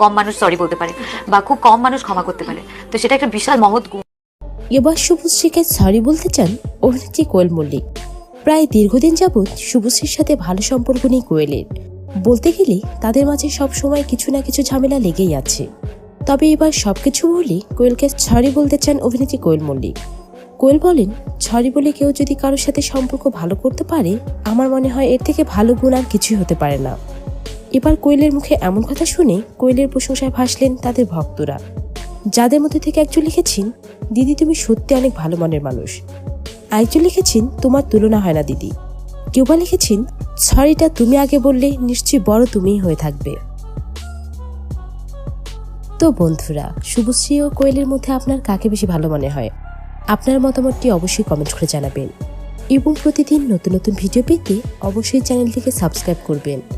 কম মানুষ সরি বলতে পারে, বা খুব কম মানুষ ক্ষমা করতে পারে। তো সেটা একটা বিশাল মহৎ গুণ। এবার শুভশ্রীকে সরি বলতে চান অভিনেত্রী কোয়েল মল্লিক। প্রায় দীর্ঘদিন যাবৎ শুভশ্রীর সাথে ভালো সম্পর্ক নেই কোয়েলের। বলতে গেলে তাদের মাঝে সব সময় কিছু না কিছু ঝামেলা লেগেই আছে। তবে এবার সবকিছু বলে কোয়েলকে সরি বলতে চান অভিনেত্রী কোয়েল মল্লিক। কোয়েল বলেন সরি বলে কেউ যদি কারোর সাথে সম্পর্ক ভালো করতে পারে, আমার মনে হয় এর থেকে ভালো গুণ আর কিছুই হতে পারে না। এবার কোয়েলের মুখে এমন কথা শুনে কোয়েলের প্রশংসায় ভাসলেন তাদের ভক্তরা। যাদের মধ্যে থেকে একজন লিখেছেন, দিদি, তুমি সত্যি অনেক ভালো মনের মানুষ। আরেকজন লিখেছেন, তোমার তুলনা হয় না, দিদি। কেউ বা লিখেছেন, সরিটা তুমি আগে বললে নিশ্চয়ই বড় তুমিই হয়ে থাকবে। তো বন্ধুরা, শুভশ্রী ও কোয়েলের মধ্যে আপনার কাকে বেশি ভালো মনে হয়? আপনার মতামতটি অবশ্যই কমেন্ট করে জানাবেন। এবং প্রতিদিন নতুন নতুন ভিডিও পেতে অবশ্যই চ্যানেলটিকে সাবস্ক্রাইব করবেন।